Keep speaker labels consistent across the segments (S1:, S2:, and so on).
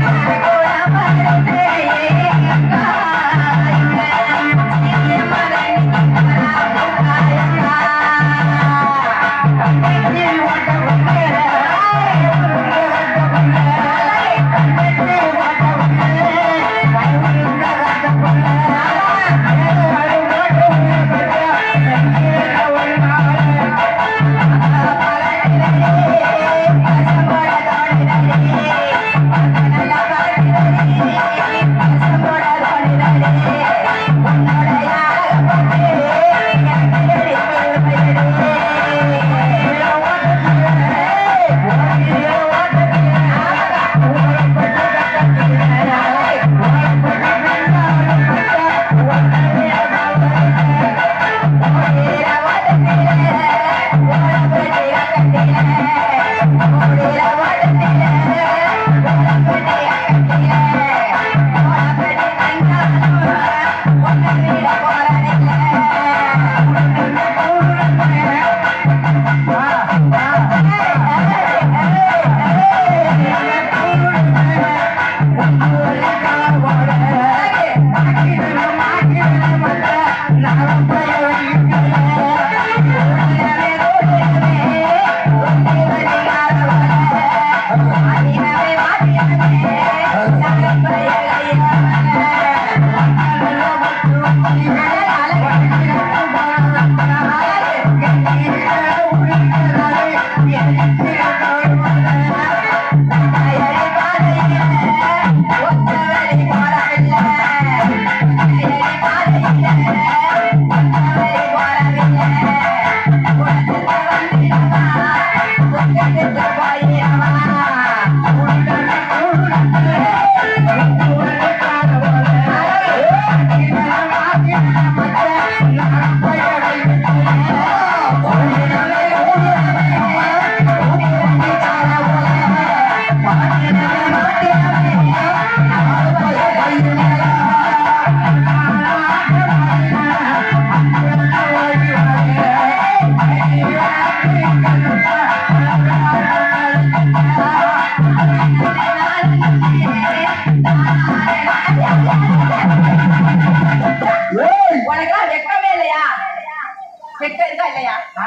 S1: Thank you.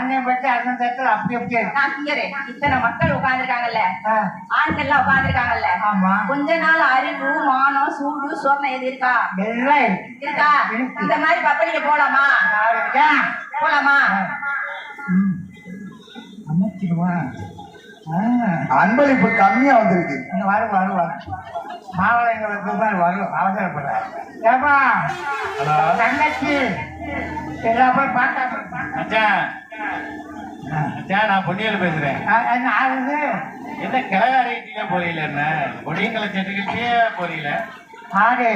S1: இல்லையா
S2: அண்ணன் பற்றி அண்ணன் தட்டு அப்படி அப்படியே.
S1: நான் இங்கரு இத்தனை மக்கள் உட்கார்ந்துருக்காங்கல்ல?
S2: ஆ,
S1: ஆண்கள்லாம் உட்கார்ந்துருக்காங்கல்ல?
S2: ஆமா.
S1: கொஞ்ச நாள் அறிவு மானம் சூடு சோர்ணம் எது இருக்கா?
S2: எல்லாம் இருக்கு.
S1: இந்த மாதிரி பப்பளிக்க போலாமா? போலாமா?
S2: ஆ,
S3: அன்பளிப்பு கம்மியா வந்திருக்கு.
S2: வரும் வரும் வரும் மாவளங்களுக்கு மாதிரி வரும் அவசரப்பட ஏப்பா. தங்கச்சி. எல்லாம் போய்
S4: மச்சான் நான் பொன்னியல் பேசுறேன்.
S2: என்ன ஆகுது
S4: என்ன கிளகாரிக்கிட்டே போறீங்கள என்ன? பொடியங்களை செட்டுக்கிட்டே போறீங்கள?
S2: ஆடு.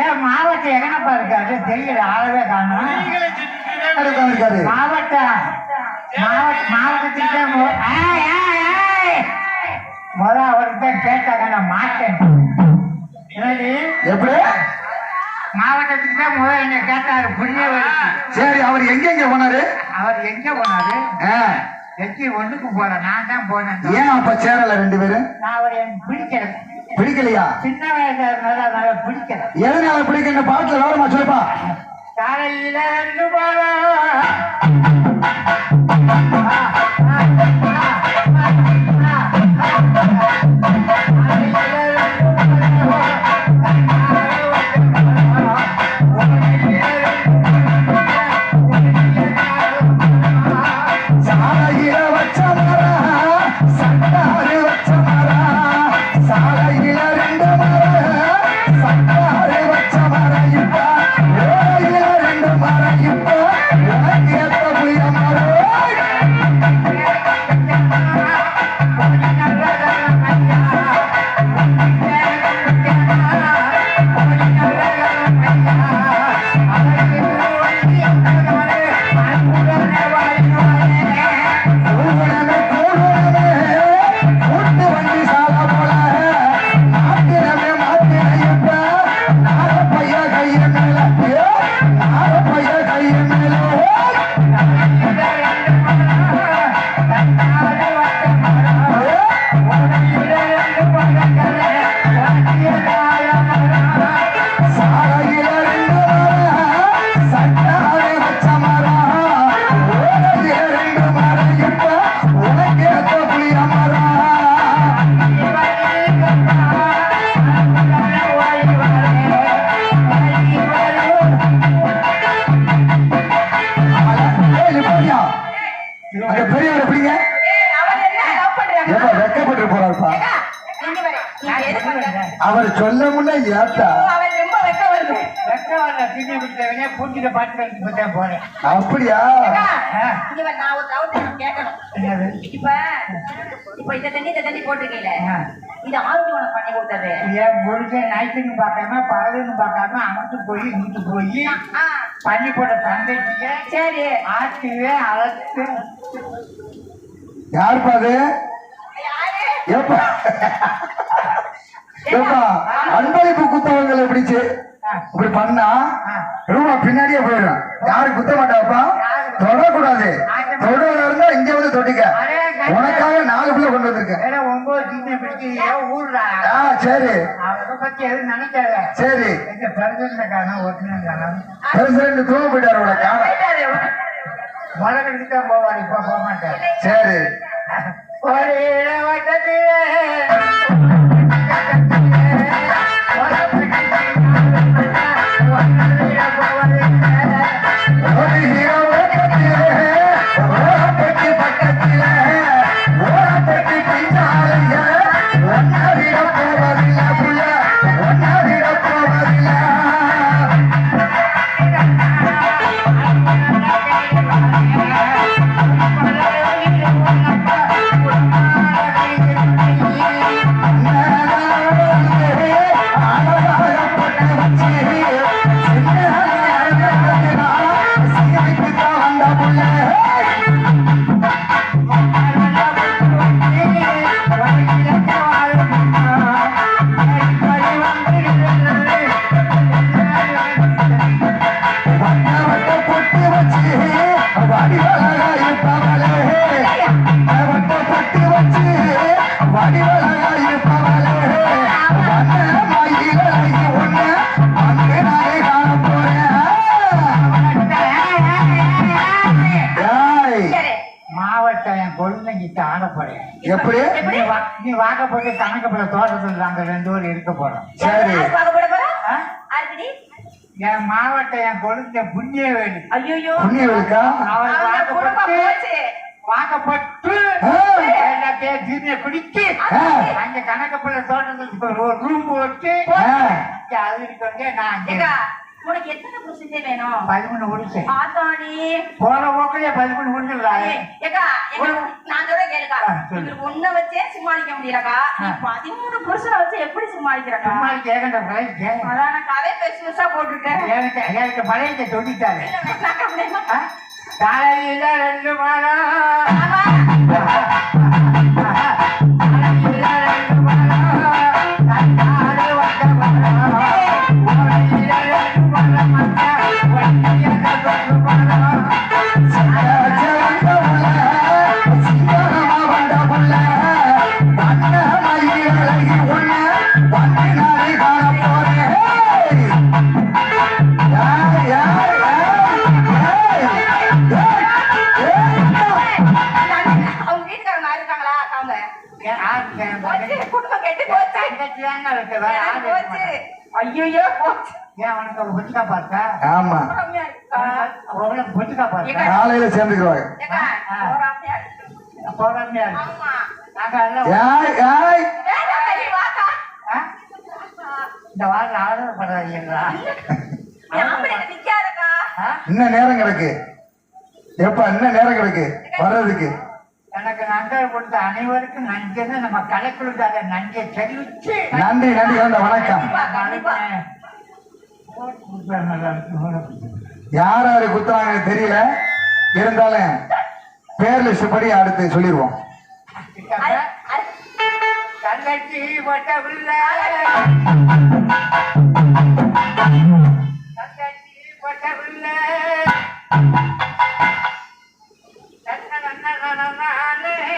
S2: ஏன் மாவட்டம் எங்கனப்பா இருக்காது தெரியல ஆளவே காணும். மாவட்டம். மாவட்ட மாவட்டத்துக்கு முத அவர்கிட்ட கேட்டாங்க நான் மாட்டேன்.
S3: எப்படி?
S2: மாவட்டத்துக்கு தான் முதல் என்ன கேட்டாரு
S3: சரி அவர் எங்க எங்க போனாரு?
S2: அவர் எங்க போனாரு?
S3: ஆ,
S2: எச்சி ஒண்ணுக்கு போறேன் நான் தான் போனேன்.
S3: ஏன் அப்ப சேரல ரெண்டு பேரும்?
S2: நான் அவர் எனக்கு பிடிக்கல.
S3: பிடிக்கலையா?
S2: சின்ன வயசுல அதனால பிடிக்கல.
S3: எதனால பிடிக்கின்ற பாட்டுல விவரமா சொல்லுப்பா.
S2: காலையில ரெண்டு போறோம்
S3: அப்படியா?
S1: நான் ஒரு எனக்கு கேட்கணும். இப்ப இப்ப இந்த தண்ணி இந்த தண்ணி போட்டிருக்கீங்களே. இது உனக்கு பண்ணி கொடுத்தது.
S2: என் முருகன் நைட்டுன்னு பார்க்காம பகலுன்னு பார்க்காம அமர்ந்து போய் இங்கிட்டு போய் பண்ணி போட்ட தந்தைக்கு
S1: சரி.
S2: ஆற்றுவே அழைத்து.
S1: யாரு?
S3: ஏப்பா. ஏப்பா. அன்பளிப்பு குத்தவங்களை எப்படிச்சு இப்படி பண்ணா ரூபா பின்னாடியே போயிடும். யாரு குத்த மாட்டாப்பா. தொடக்கூடாது. தொடர்ல இருந்தா இங்க வந்து தொட்டிக்க. உனக்காக நாலு பிள்ளை கொண்டு வந்திருக்கேன் சரி. சரி. பிரசிடண்ட் தூங்க போயிட்டாரு உனக்கு.
S2: மலக்கடிக்கு தான் போவார் இப்ப போக மாட்டார்.
S3: சரி.
S2: ஒரு குழந்தைங்கிட்ட ஆட போறேன்
S3: எப்படி
S2: நீ வாக்கப்பட்டு கணக்கப்பட தோட்டத்தில் நாங்க ரெண்டு பேரும் இருக்க போறோம்.
S3: சரி?
S2: என் மாவட்டம் என் குழந்தை புண்ணியவேலி அவள்
S1: அவங்க குடும்பம்
S2: வாக்கப்பட்டு. வாக்கப்பட்டு. எல்லாத்தையும் தீனிய குடிச்சு
S3: ஆ.
S2: அங்க கணக்கப்பட தோட்டத்துக்கு ஒரு ரூம் போட்டு
S3: ஆ.
S2: இங்க அது இருக்கவங்க நான்
S1: உனக்கு எத்தனை புருஷன் வேணும்?
S2: பதிமூணு முடிச்சேன்
S1: ஆத்தாடி
S2: போற போக்குலயே பதிமூணு
S1: எனக்கு- நான் கேளுக்கா.
S2: சொல்லு.
S1: இவரு ஒண்ணை வச்சே சமாளிக்க முடியலக்கா. பதிமூணு புருஷனை வச்சு எப்படி சமாளிக்கிறக்கா? அதான் கதை பெருசு பெருசா போட்டுட்டேன்.
S2: எனக்கு பழைய சொல்லிட்டாரு
S1: அப்படியே-
S2: காலையில ரெண்டு மரம்
S1: வேணாம், தள்ளி வாக்கா.
S2: ஆ? இந்த வாரம்
S1: ஆம்பளைங்க நிக்காதக்கா.
S3: இன்னும் நேரம் கிடக்கு. எப்ப இன்னும் நேரம் கிடக்கு. வர்றதுக்கு.
S2: எனக்கு நன்கர் கொடுத்த அனைவருக்கும் நன்றின்னு நம்ம கலைக்குழுக்கு அதை நன்றியை தெரிவிச்சு
S3: நன்றி நன்றி வணக்கம். யார் யாரு குத்துறாங்கன்னு தெரியல. இருந்தாலும் பேர் லிஸ்ட் படி அடுத்து சொல்லிடுவோம்.
S2: தங்கச்சி பட்ட பிள்ளை தங்கச்சி பட்ட பிள்ளை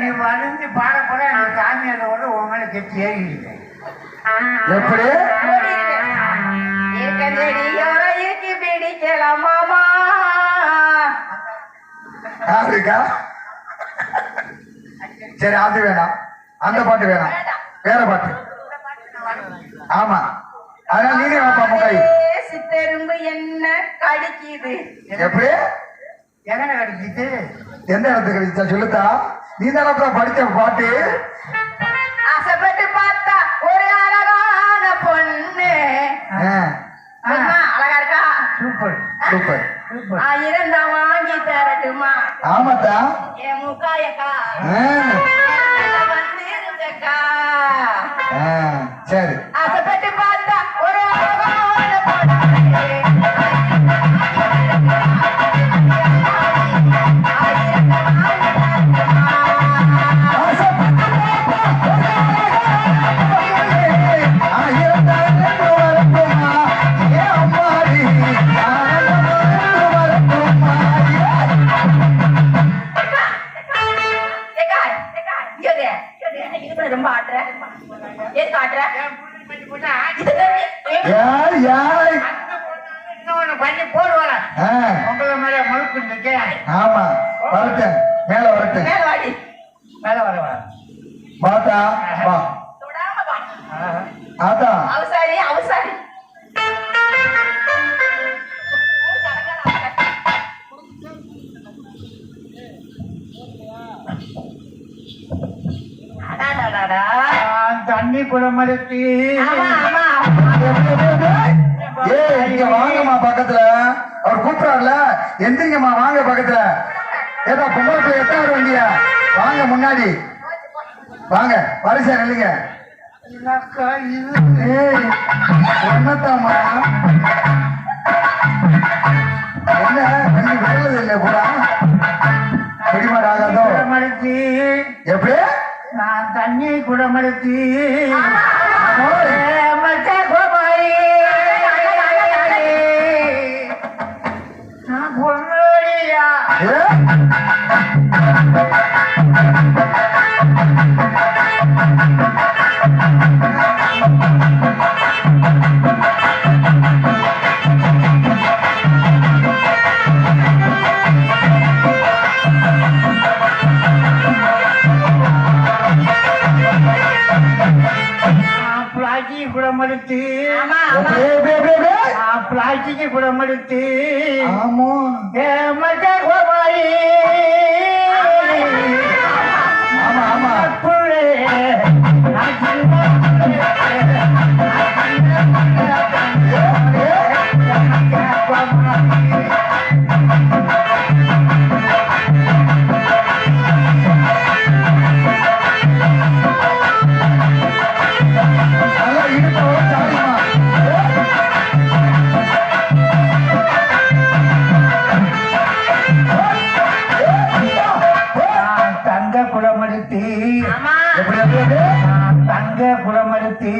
S2: நீ வளைஞ்சு பாட போற அந்த சாமியாரோட உன் மேல கெட்டி ஏறிடுது
S3: எப்படி? யாருக்கா சரி அது வேணாம். அந்த பாட்டு வேணாம். வேற பாட்டு. ஆமா. அதனால நீங்க வாப்பா
S1: ஏ, சித்தெரும்பு என்ன கடிக்குது
S3: எப்படி?
S2: எங்கன கடிச்சிட்டு?
S3: எந்த இடத்துக்கு கிடைச்சா? சொல்லுத்தா. நீ தானே படிச்ச பாட்டு?
S1: ஆசைப்பட்டு பார்த்தா ஒரு அழகான பொண்ணு. அழகா இருக்கா?
S2: சூப்பர்
S3: சூப்பர்
S1: தான் வாங்கி தரட்டுமா?
S3: ஆமாத்தா.
S1: என் முக்காயக்கா.
S3: ஆ, சரி. ஆத்தா
S1: அவசாரி அவசாரி.
S2: தண்ணி
S1: ஆமா.
S3: ஏ இங்க வாங்கம்மா பக்கத்துல. அவர் கூப்பிடுறாருல எந்திரிங்கம்மா வாங்க பக்கத்துல. ஏதா பிள்ளை எத்தாரு வண்டிய வாங்க முன்னாடி. வாங்க வரிசை நில்லுங்க ஏய் என்னத்தாம்மா என்ன வண்டி விடுறது இல்லை பூரா பிடிமாடு ஆகாதோ
S2: குடமடுத்தி
S3: எப்படி
S2: நான் குடமடுத்தி குடமடுத்தி
S1: ஆமா, ஆமா.
S3: எப்படி, எப்படி,
S2: நான் தங்க குடமடுத்தி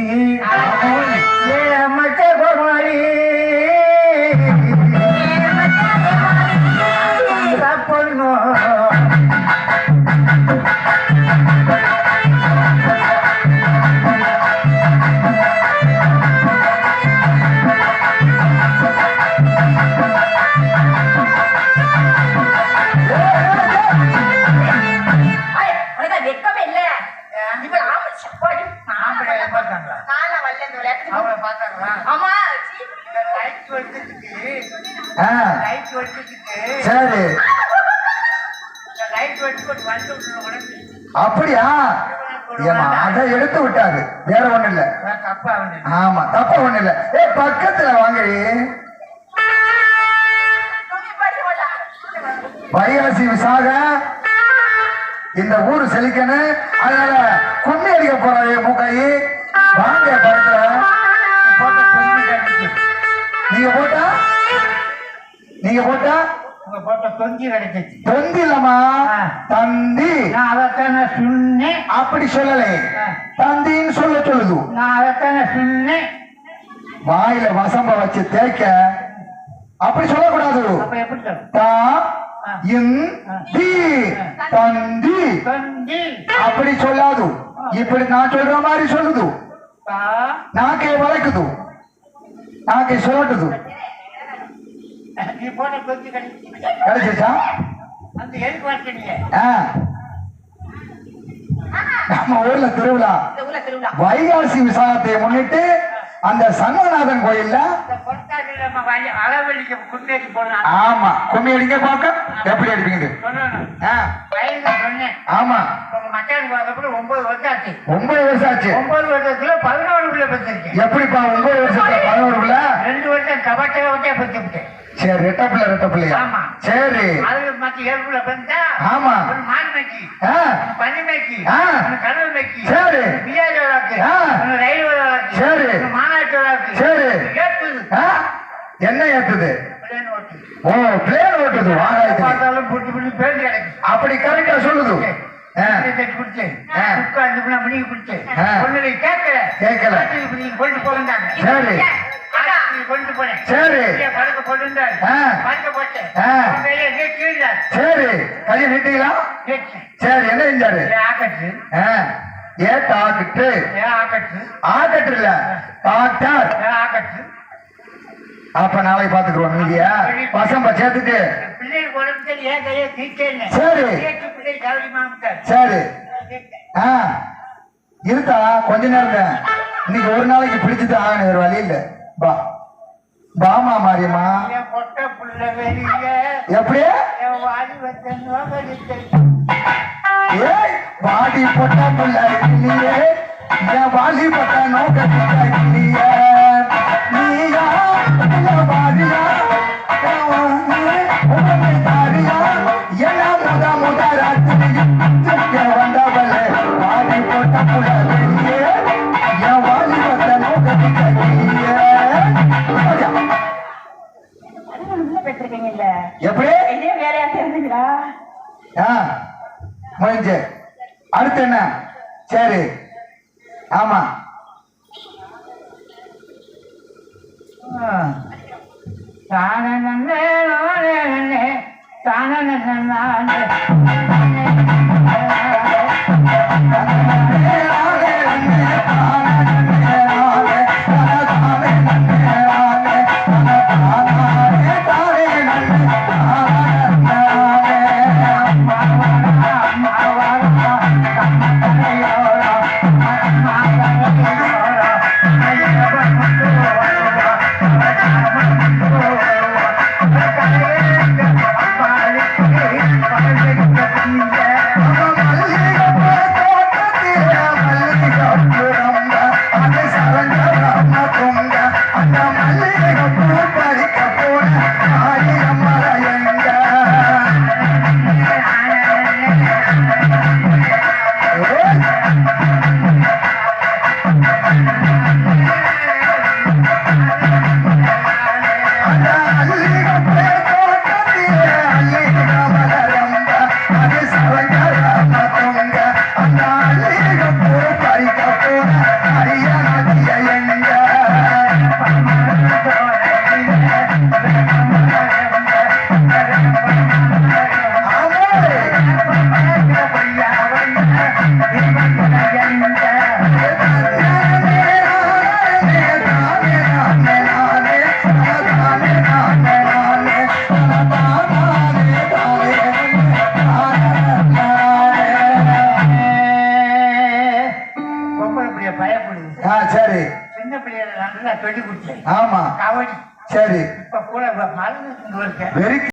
S3: சரி. அப்படியா? ஏமா அதை எடுத்து விட்டாரு. வேற ஒண்ணு இல்ல. ஆமா தப்ப ஒண்ணு இல்ல. ஏ பக்கத்துல
S1: போடா.
S3: வைகாசி விசாக. இந்த ஊரு செழிக்கணும் அதனால கும்மி அடிக்க போறாரு மூக்காயி. வாங்க
S2: கிடைச்சு
S3: நீங்க போட்டா? நீங்க போட்டா?
S2: உங்க போட்ட தொங்கி கிடைச்சிச்சு.
S3: தொந்தி இல்லம்மா. தந்தி.
S2: நான் அதைத்தானே சொன்னேன்.
S3: அப்படி சொல்லலை. தந்தின்னு சொல்ல சொல்லுது.
S2: நான் அதைத்தானே சொன்னேன்.
S3: வாயில வசம்ப வச்சு தேய்க்க. அப்படி சொல்லக்கூடாது. தந்தி.
S2: தந்தி.
S3: அப்படி சொல்லாது. இப்படி நான் சொல்ற மாதிரி சொல்லுது. நாக்கே வளைக்குது.
S2: கொஞ்சம் கிடைச்சு
S3: கிடைச்சிச்சா. நம்ம ஊர்ல திருவிழா. வைகாசி விசாகத்தை முன்னிட்டு அந்த சண்முகநாதன் கோயில்ல
S2: அளவெளிக்கு குண்டேக்கு போனா
S3: ஆமா. கும்மி அடிங்க பார்க்க எப்படி அடிப்பீங்க?
S2: சொன்னேன்.
S3: ஆமா.
S2: ஒன்பது வருஷம் ஆச்சு
S3: ஒன்பது வருஷம் ஆச்சு
S2: ஒன்பது வருஷத்துல பதினோரு பிள்ளை பெற்றிருக்கேன்.
S3: எப்படிப்பா ஒன்பது வருஷத்துல பதினோருக்குள்ள
S2: ரெண்டு வருஷம் கபாட்டை கபாட்டே பெற்றுவிட்டேன்
S3: சரி ரெட்ட பிள்ளை ரெட்ட பிள்ளையா?
S2: ஆமா.
S3: சரி.
S2: அது மத்த ஏழு பிள்ளை பெற்றா
S3: ஆமா.
S2: மான் ஒரு பனி. ஒரு கடல் மேய்ச்சி
S3: சரி.
S2: ஒரு பிரியாணி விளாக்கு
S3: ஆ.
S2: ஒரு ரயில் விளாக்கு
S3: சரி.
S2: மாநாட்டு விளாக்கு
S3: சரி. ஆ, என்ன ஏத்துது?
S2: பிளேன் ஓட்டுது.
S3: ஓ பிளேன் ஓட்டுது
S2: பார்த்தாலும் புட்டு புட்டு பேர் கிடைக்கும்.
S3: அப்படி கரெக்டா சொல்லுது.
S2: கொண்டு போனேன்
S3: சரி.
S2: படுக்க
S3: ஆ.
S2: படுக்க போட்டேன்
S3: சரி. கையை நீட்டீங்களா? சரி என்ன செஞ்சாரு?
S2: ஆக்கட்டு.
S3: ஏ டாக்டர்
S2: ஆக்கட்டு.
S3: ஆகட்டு இல்ல. டாக்டர்
S2: ஆக்கட்டு.
S3: அப்ப நாளைக்கு பாத்துக்குவோம் மீதியா பசம்ப சேர்த்துட்டு.
S2: சரி
S3: சரி. ஆ இருக்கா கொஞ்ச நேரம். இன்னைக்கு ஒரு நாளைக்கு பிடிச்சுதான் ஆகணும் வேற வழி இல்ல. பா. பாமா மாரியம்மா.
S2: என் பொட்ட புள்ள வெளிய.
S3: எப்படி?
S2: என் வாடி வச்ச நோக்கடித்தை
S3: ஏய் வாடி பொட்ட புள்ள இல்லையே வாலி பட்ட நோக்க இல்லையே முடிஞ்சு. அடுத்து என்ன? சரி. ஆமா.
S2: தானே நன்னே நன்னே தானே